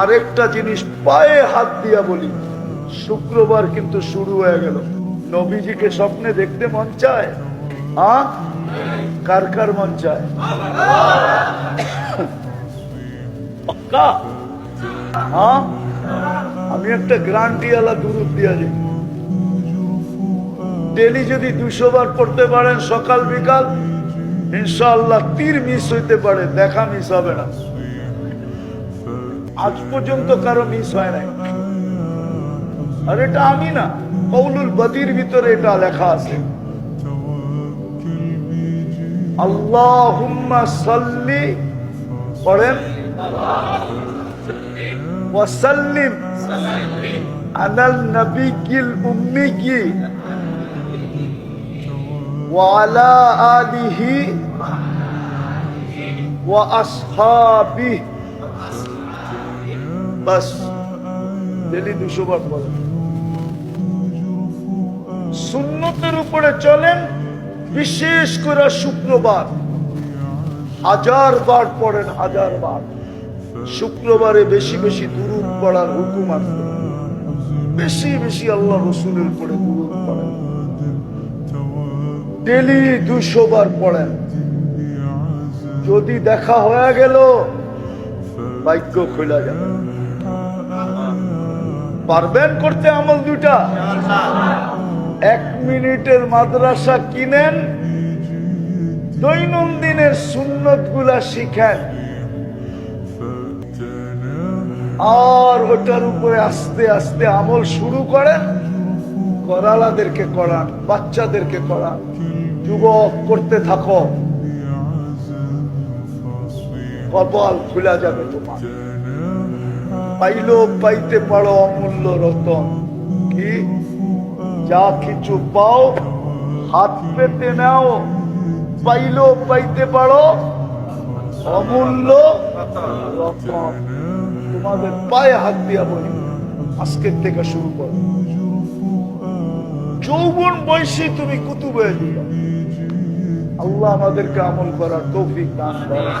আরেকটা জিনিস পায়ে হাত দিয়া বলি, শুক্রবার কিন্তু শুরু হয়ে গেল। নবীজিকে স্বপ্নে দেখতে মন চায়? হ্যাঁ কার কার মন চায়? আমি একটা গ্রান্টিওয়ালা দুরুদ দিয়া যাই ডেলি যদি দুশো বার পড়তে পারেন, সকাল বিকাল, ইনশাআল্লাহ তীর মিস হইতে পারে, দেখা মিস হবে না। আজ পর্যন্ত কারো মিস হয় নাই আর এটা আমি না কৌলুল বদির ভিতরে এটা লেখা আছে আল্লাহুম্মা সাল্লি পড়েন ওয়াসাল্লিম আলাল নবিয়িল উম্মিয়্যি وعلى آله وأصحابه بس ডেলি দুশো বার বলেন সুন্নতের উপরে চলেন, বিশেষ করে শুক্রবার। হাজার বার পড়েন, হাজার বার। শুক্রবারে বেশি বেশি দুরুদ পড়ার হুকুম আছে। বেশি বেশি আল্লাহ রসুলের উপরে দুরুদ পড়েন। ডেলি দুশো বার পড়েন। যদি দেখা হয়ে গেল বাক্য খোলা যাবে পারবেন করতে আমল দুটা এক মিনিটের মাদ্রাসা কিনেন, দৈনন্দিনের সুন্নতগুলা শিখেন। আর ওটার উপরে আস্তে আস্তে আমল শুরু করেন, করালাদেরকে করান, বাচ্চাদেরকে করান, যুবক করতে থাকো। কপাল খোলা যাবে তোমার। পাইলো পাইতে পারো অমূল্য রতন। কি? যা কিছু পাও, হাত পেতে নাও পাইলো পাইতে পারো অমূল্য রতন। তোমাদের পায়ে হাত দিয়া বলি, আজকের থেকে শুরু করো। যৌবন বয়সী তুমি কুতুবে আল্লাহ আমাদেরকে আমল করার তৌফিক দান করো।